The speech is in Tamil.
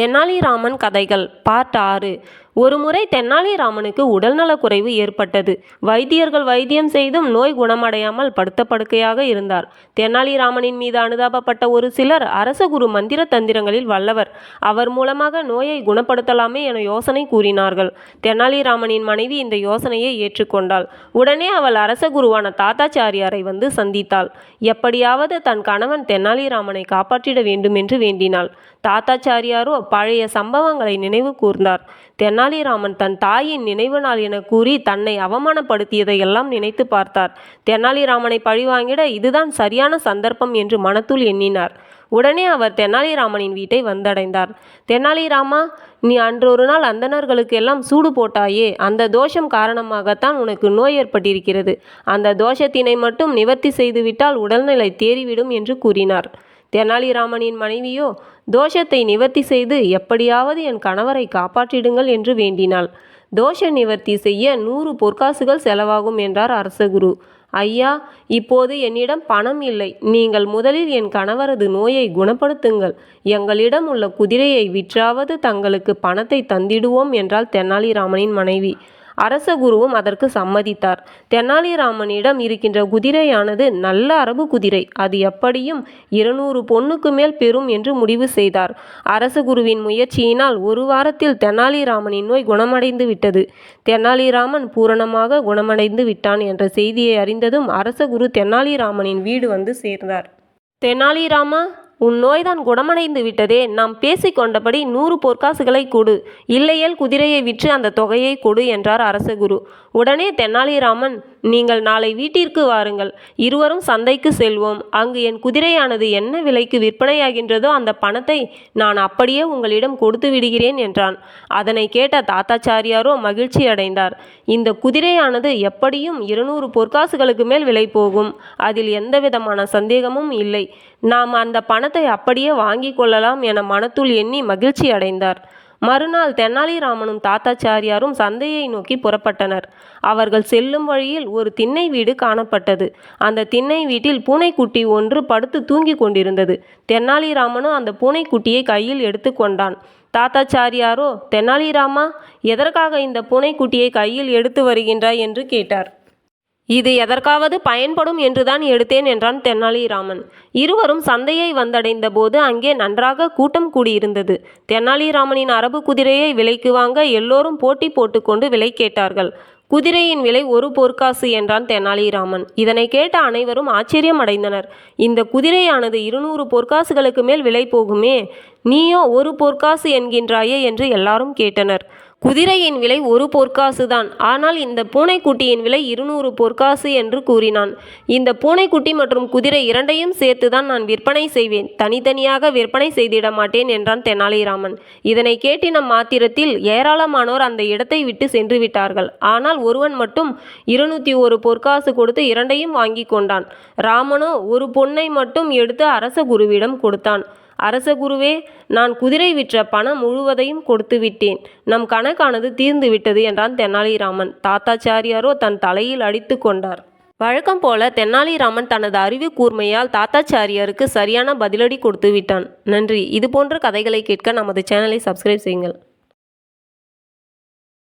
தெனாலிராமன் கதைகள் பார்ட் ஆறு. ஒருமுறை தெனாலிராமனுக்கு உடல்நலக்குறைவு ஏற்பட்டது. வைத்தியர்கள் வைத்தியம் செய்தும் நோய் குணமடையாமல் படுத்த படுக்கையாக இருந்தார். தெனாலிராமனின் மீது அனுதாபப்பட்ட ஒரு சிலர் அரசகுரு மந்திர தந்திரங்களில் வல்லவர். அவர் மூலமாக நோயை குணப்படுத்தலாமே என யோசனை கூறினார்கள். தெனாலிராமனின் மனைவி இந்த யோசனையை ஏற்றுக்கொண்டாள். உடனே அவள் அரசகுருவான தாத்தாச்சாரியாரை வந்து சந்தித்தாள். எப்படியாவது தன் கணவன் தெனாலிராமனை காப்பாற்றிட வேண்டும் என்று வேண்டினாள். தாத்தாச்சாரியாரோ பழைய சம்பவங்களை நினைவு கூர்ந்தார். தெனாலிராமன் தன் தாயின் நினைவு நாள் என கூறி தன்னை அவமானப்படுத்தியதை எல்லாம் நினைத்து பார்த்தார். தெனாலிராமனை பழிவாங்கிட இதுதான் சரியான சந்தர்ப்பம் என்று மனத்துள் எண்ணினார். உடனே அவர் தெனாலிராமனின் வீட்டை வந்தடைந்தார். தெனாலிராமா நீ அன்றொரு நாள் அந்தணர்களுக்கு எல்லாம் சூடு போட்டாயே அந்த தோஷம் காரணமாகத்தான் உனக்கு நோய் ஏற்பட்டிருக்கிறது. அந்த தோஷத்தினை மட்டும் நிவர்த்தி செய்துவிட்டால் உடல்நிலை தேறிவிடும் என்று கூறினார். தெனாலிராமனின் மனைவியோ தோஷத்தை நிவர்த்தி செய்து எப்படியாவது என் கணவரை காப்பாற்றிடுங்கள் என்று வேண்டினாள். தோஷ நிவர்த்தி செய்ய நூறு பொற்காசுகள் செலவாகும் என்றார் அரசகுரு. ஐயா இப்போது என்னிடம் பணம் இல்லை. நீங்கள் முதலில் என் கணவரது நோயை குணப்படுத்துங்கள். எங்களிடம் உள்ள குதிரையை விற்றாவது தங்களுக்கு பணத்தை தந்திடுவோம் என்றால் தெனாலிராமனின் மனைவி. அரசகுருவும் அதற்கு சம்மதித்தார். தெனாலிராமனிடம் இருக்கின்ற குதிரையானது நல்ல அரபு குதிரை. அது எப்படியும் இருநூறு பொண்ணுக்கு மேல் பெறும் என்று முடிவு செய்தார். அரசகுருவின் முயற்சியினால் ஒரு வாரத்தில் தெனாலிராமனின் நோய் குணமடைந்து விட்டது. தெனாலிராமன் பூரணமாக குணமடைந்து விட்டான் என்ற செய்தியை அறிந்ததும் அரசகுரு தெனாலிராமனின் வீடு வந்து சேர்ந்தார். தெனாலிராமா? உன் நோய்தான் குணமடைந்து விட்டதே. நாம் பேசிக்கொண்டபடி நூறு பொற்காசுகளை கொடு. இல்லையேல் குதிரையை விற்று அந்த தொகையை கொடு என்றார் அரசகுரு. உடனே தெனாலிராமன் நீங்கள் நாளை வீட்டிற்கு வாருங்கள். இருவரும் சந்தைக்கு செல்வோம். அங்கு என் குதிரையானது என்ன விலைக்கு விற்பனையாகின்றதோ அந்த பணத்தை நான் அப்படியே உங்களிடம் கொடுத்து விடுகிறேன் என்றான். அதனை கேட்ட தாத்தாச்சாரியாரோ மகிழ்ச்சி அடைந்தார். இந்த குதிரையானது எப்படியும் இருநூறு பொற்காசுகளுக்கு மேல் விலை போகும். அதில் எந்த விதமான சந்தேகமும் இல்லை. நாம் அந்த பணத்தை அப்படியே வாங்கிக் கொள்ளலாம் என மனத்துள் எண்ணி மகிழ்ச்சி அடைந்தார். மறுநாள் தெனாலிராமனும் தாத்தாச்சாரியாரும் சந்தையை நோக்கி புறப்பட்டனர். அவர்கள் செல்லும் வழியில் ஒரு திண்ணை வீடு காணப்பட்டது. அந்த திண்ணை வீட்டில் பூனைக்குட்டி ஒன்று படுத்து தூங்கிக் கொண்டிருந்தது. தெனாலிராமனும் அந்த பூனைக்குட்டியை கையில் எடுத்துக்கொண்டான் தாத்தாச்சாரியாரோ தெனாலிராமா எதற்காக இந்த பூனைக்குட்டியை கையில் எடுத்து வருகின்றாய்? என்று கேட்டார். இது எதற்காவது பயன்படும் என்றுதான் எடுத்தேன் என்றான் தெனாலிராமன் இருவரும் சந்தையை வந்தடைந்த போது அங்கே நன்றாக கூட்டம் கூடியிருந்தது. தெனாலிராமனின் அரபு குதிரையை விலைக்கு வாங்க எல்லோரும் போட்டி போட்டுக்கொண்டு விலை கேட்டார்கள். குதிரையின் விலை ஒரு பொற்காசு என்றான் தெனாலிராமன் இதனை கேட்ட அனைவரும் ஆச்சரியம் அடைந்தனர் இந்த குதிரையானது இருநூறு பொற்காசுகளுக்கு மேல் விலை போகுமே? நீயோ ஒரு பொற்காசு என்கின்றாயே என்று எல்லாரும் கேட்டனர். குதிரையின் விலை ஒரு பொற்காசு தான். ஆனால் இந்த பூனைக்குட்டியின் விலை இருநூறு பொற்காசு என்று கூறினான். இந்த பூனைக்குட்டி மற்றும் குதிரை இரண்டையும் சேர்த்துதான் நான் விற்பனை செய்வேன். தனித்தனியாக விற்பனை செய்திட மாட்டேன் என்றான் தெனாலிராமன். இதனை கேட்டின மாத்திரத்தில் ஏராளமானோர் அந்த இடத்தை விட்டு சென்று விட்டார்கள். ஆனால் ஒருவன் மட்டும் இருநூத்தி ஒரு பொற்காசு கொடுத்து இரண்டையும் வாங்கி கொண்டான். ராமனோ ஒரு பொன்னை மட்டும் எடுத்து அரச குருவிடம் கொடுத்தான். அரசகுருவே நான் குதிரை விற்ற பணம் முழுவதையும் கொடுத்து விட்டேன் நம் கணக்கானது தீர்ந்து விட்டது என்றான் தெனாலிராமன் தாத்தாச்சாரியாரோ தன் தலையில் அடித்து கொண்டார். வழக்கம் போல தெனாலிராமன் தனது அறிவு கூர்மையால் தாத்தாச்சாரியாருக்கு சரியான பதிலடி கொடுத்து விட்டான் நன்றி. இது போன்ற கதைகளை கேட்க நமது சேனலை சப்ஸ்கிரைப் செய்யுங்கள்.